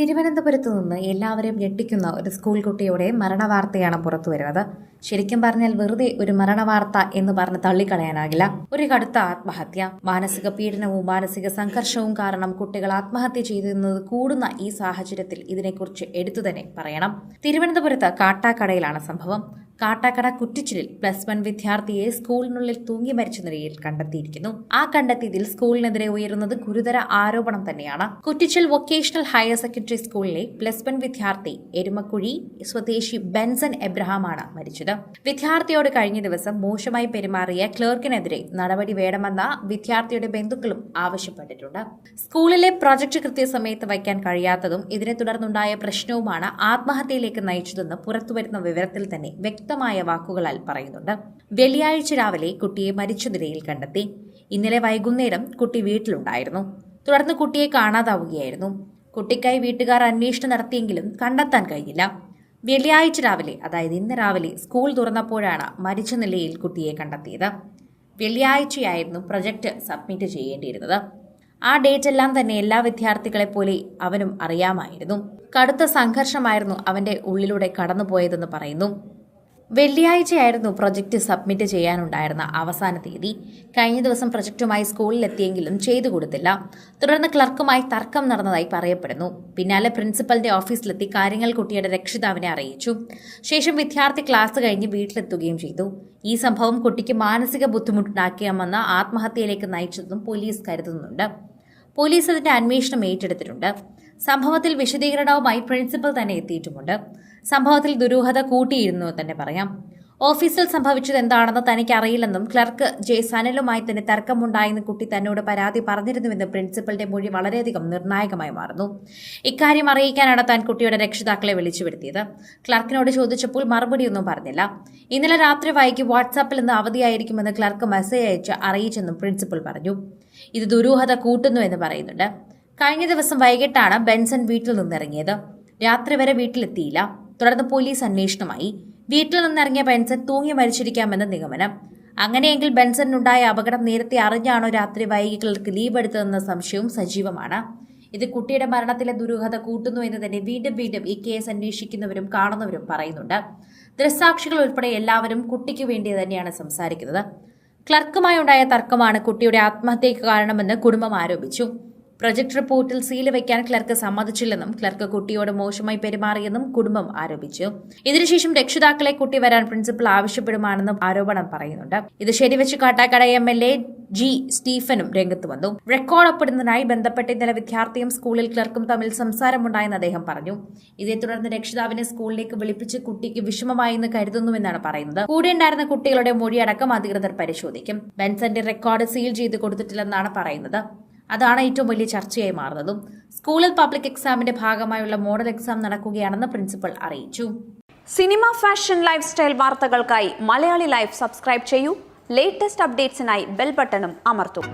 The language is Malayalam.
തിരുവനന്തപുരത്ത് നിന്ന് എല്ലാവരെയും ഞെട്ടിക്കുന്ന ഒരു സ്കൂൾ കുട്ടിയുടെ മരണവാർത്തയാണ് പുറത്തുവരുന്നത് ശരിക്കും പറഞ്ഞാൽ വെറുതെ ഒരു മരണവാർത്ത എന്ന് പറഞ്ഞ് തള്ളിക്കളയാനാകില്ല. ഒരു കടുത്ത ആത്മഹത്യ മാനസിക പീഡനവും മാനസിക സംഘർഷവും കാരണം കുട്ടികൾ ആത്മഹത്യ ചെയ്തിരുന്നത് കൂടുന്ന ഈ സാഹചര്യത്തിൽ ഇതിനെക്കുറിച്ച് എടുത്തു തന്നെ പറയണം. തിരുവനന്തപുരത്ത് കാട്ടാക്കടയിലാണ് സംഭവം. കാട്ടാക്കട കുറ്റിച്ചിലിൽ പ്ലസ് വൺ വിദ്യാർത്ഥിയെ സ്കൂളിനുള്ളിൽ തൂങ്ങി മരിച്ച നിലയിൽ കണ്ടെത്തിയിരിക്കുന്നു. ആ കണ്ടെത്തിയതിൽ സ്കൂളിനെതിരെ ഉയരുന്നത് ഗുരുതര ആരോപണം തന്നെയാണ്. കുറ്റിച്ചിൽ വൊക്കേഷണൽ ഹയർ സെക്കൻഡറി സ്കൂളിലെ പ്ലസ് വൺ വിദ്യാർത്ഥി എരുമക്കുഴി സ്വദേശി ബെൻസൺ എബ്രഹാമാണ് മരിച്ചത്. വിദ്യാർത്ഥിയോട് കഴിഞ്ഞ ദിവസം മോശമായി പെരുമാറിയ ക്ലർക്കിനെതിരെ നടപടി വേണമെന്ന വിദ്യാർത്ഥിയുടെ ബന്ധുക്കളും ആവശ്യപ്പെട്ടിട്ടുണ്ട്. സ്കൂളിലെ പ്രൊജക്ട് കൃത്യസമയത്ത് വയ്ക്കാൻ കഴിയാത്തതും ഇതിനെ തുടർന്നുണ്ടായ പ്രശ്നവുമാണ് ആത്മഹത്യയിലേക്ക് നയിച്ചതെന്ന് പുറത്തുവരുന്ന വിവരത്തിൽ തന്നെ വ്യക്തമായ വാക്കുകളാൽ പറയുന്നുണ്ട്. വെള്ളിയാഴ്ച രാവിലെ കുട്ടിയെ മരിച്ച നിലയിൽ കണ്ടെത്തി. ഇന്നലെ വൈകുന്നേരം കുട്ടി വീട്ടിലുണ്ടായിരുന്നു. തുടർന്ന് കുട്ടിയെ കാണാതാവുകയായിരുന്നു. കുട്ടിക്കായി വീട്ടുകാർ അന്വേഷണം നടത്തിയെങ്കിലും കണ്ടെത്താൻ കഴിഞ്ഞില്ല. വെള്ളിയാഴ്ച രാവിലെ അതായത് ഇന്ന് രാവിലെ സ്കൂൾ തുറന്നപ്പോഴാണ് മരിച്ച നിലയിൽ കുട്ടിയെ കണ്ടെത്തിയത്. വെള്ളിയാഴ്ചയായിരുന്നു പ്രൊജക്റ്റ് സബ്മിറ്റ് ചെയ്യേണ്ടിയിരുന്നത്. ആ ഡേറ്റ് എല്ലാം തന്നെ എല്ലാ വിദ്യാർത്ഥികളെ പോലെ അവനും അറിയാമായിരുന്നു. കടുത്ത സംഘർഷമായിരുന്നു അവന്റെ ഉള്ളിലൂടെ കടന്നുപോയതെന്ന് പറയുന്നു. വെള്ളിയാഴ്ചയായിരുന്നു പ്രൊജക്റ്റ് സബ്മിറ്റ് ചെയ്യാനുണ്ടായിരുന്ന അവസാന തീയതി. കഴിഞ്ഞ ദിവസം പ്രൊജക്റ്റുമായി സ്കൂളിലെത്തിയെങ്കിലും ചെയ്തു കൊടുത്തില്ല. തുടർന്ന് ക്ലർക്കുമായി തർക്കം നടന്നതായി പറയപ്പെടുന്നു. പിന്നാലെ പ്രിൻസിപ്പലിന്റെ ഓഫീസിലെത്തി കാര്യങ്ങൾ കുട്ടിയുടെ രക്ഷിതാവിനെ അറിയിച്ചു. ശേഷം വിദ്യാർത്ഥി ക്ലാസ് കഴിഞ്ഞ് വീട്ടിലെത്തുകയും ചെയ്തു. ഈ സംഭവം കുട്ടിക്ക് മാനസിക ബുദ്ധിമുട്ടുണ്ടാക്കിയാമെന്ന് ആത്മഹത്യയിലേക്ക് നയിച്ചതെന്നും പോലീസ് കരുതുന്നുണ്ട്. പോലീസ് അതിന്റെ അന്വേഷണം ഏറ്റെടുത്തിട്ടുണ്ട്. സംഭവത്തിൽ വിശദീകരണവുമായി പ്രിൻസിപ്പൽ തന്നെ എത്തിയിട്ടുമുണ്ട്. സംഭവത്തിൽ ദുരൂഹത കൂട്ടിയിരുന്നു തന്നെ പറയാം. ഓഫീസിൽ സംഭവിച്ചത് എന്താണെന്ന് തനിക്ക് അറിയില്ലെന്നും ക്ലർക്ക് ജെ സനലുമായി തന്നെ തർക്കമുണ്ടായെന്ന് കുട്ടി തന്നോട് പരാതി പറഞ്ഞിരുന്നുവെന്ന് പ്രിൻസിപ്പലിന്റെ മൊഴി വളരെയധികം നിർണായകമായി മാറുന്നു. ഇക്കാര്യം അറിയിക്കാനാണ് താൻ കുട്ടിയുടെ രക്ഷിതാക്കളെ വിളിച്ചു വരുത്തിയത് ക്ലർക്കിനോട് ചോദിച്ചപ്പോൾ മറുപടിയൊന്നും പറഞ്ഞില്ല. ഇന്നലെ രാത്രി വൈകി വാട്സാപ്പിൽ നിന്ന് അവധിയായിരിക്കുമെന്ന് ക്ലർക്ക് മെസ്സേജ് അയച്ച് അറിയിച്ചെന്നും പ്രിൻസിപ്പൽ പറഞ്ഞു. ഇത് ദുരൂഹത കൂട്ടുന്നു എന്ന് പറയുന്നുണ്ട്. കഴിഞ്ഞ ദിവസം വൈകിട്ടാണ് ബെൻസൺ വീട്ടിൽ നിന്നിറങ്ങിയത്. രാത്രി വരെ വീട്ടിലെത്തിയില്ല. തുടർന്ന് പോലീസ് അന്വേഷണമായി. വീട്ടിൽ നിന്നിറങ്ങിയ ബെൻസൺ തൂങ്ങി മരിച്ചിരിക്കാമെന്ന് നിഗമനം. അങ്ങനെയെങ്കിൽ ബെൻസണിനുണ്ടായ അപകടം നേരത്തെ അറിഞ്ഞാണോ രാത്രി വൈകി ക്ലർക്ക് ലീവ് എടുത്തതെന്ന സംശയവും സജീവമാണ്. ഇത് കുട്ടിയുടെ മരണത്തിലെ ദുരൂഹത കൂട്ടുന്നു എന്ന് തന്നെ വീണ്ടും വീണ്ടും ഈ കേസ് അന്വേഷിക്കുന്നവരും കാണുന്നവരും പറയുന്നുണ്ട്. ദൃസാക്ഷികൾ ഉൾപ്പെടെ എല്ലാവരും കുട്ടിക്ക് വേണ്ടി തന്നെയാണ് സംസാരിക്കുന്നത്. ക്ലർക്കുമായി ഉണ്ടായ തർക്കമാണ് കുട്ടിയുടെ ആത്മഹത്യയ്ക്ക് കാരണമെന്ന് കുടുംബം ആരോപിച്ചു. പ്രൊജക്ട് റിപ്പോർട്ടിൽ സീൽ വയ്ക്കാൻ ക്ലർക്ക് സമ്മതിച്ചില്ലെന്നും ക്ലർക്ക് കുട്ടിയോട് മോശമായി പെരുമാറിയെന്നും കുടുംബം ആരോപിച്ചു. ഇതിനുശേഷം രക്ഷിതാക്കളെ കുട്ടി വരാൻ പ്രിൻസിപ്പൽ ആവശ്യപ്പെടുമാണെന്നും ആരോപണം പറയുന്നുണ്ട്. ഇത് ശരിവെച്ച് Kattakada M L A G സ്റ്റീഫനും രംഗത്ത് വന്നു. റെക്കോർഡ് ഒപ്പിടുന്നതിനായി ബന്ധപ്പെട്ട് ഇന്നലെ വിദ്യാർത്ഥിയും സ്കൂളിൽ ക്ലർക്കും തമ്മിൽ സംസാരമുണ്ടായെന്ന് അദ്ദേഹം പറഞ്ഞു. ഇതേ തുടർന്ന് രക്ഷിതാവിനെ സ്കൂളിലേക്ക് വിളിപ്പിച്ച് കുട്ടിക്ക് വിഷമമായെന്ന് കരുതുന്നുവെന്നാണ് പറയുന്നത്. കൂടെ ഉണ്ടായിരുന്ന കുട്ടികളുടെ മൊഴിയടക്കം അധികൃതർ പരിശോധിക്കും. ബെൻസന്റെ റെക്കോർഡ് സീൽ ചെയ്ത് കൊടുത്തിട്ടില്ലെന്നാണ് പറയുന്നത്. അതാണ് ഏറ്റവും വലിയ ചർച്ചയായി മാറുന്നതും. സ്കൂളിൽ പബ്ലിക് എക്സാമിന്റെ ഭാഗമായുള്ള മോഡൽ എക്സാം നടക്കുകയാണെന്ന് പ്രിൻസിപ്പൽ അറിയിച്ചു. സിനിമ ഫാഷൻ ലൈഫ് സ്റ്റൈൽ വാർത്തകൾക്കായി മലയാളി ലൈഫ് സബ്സ്ക്രൈബ് ചെയ്യൂ. ലേറ്റസ്റ്റ് അപ്ഡേറ്റ്സിനായി ബെൽ ബട്ടണും അമർത്തും.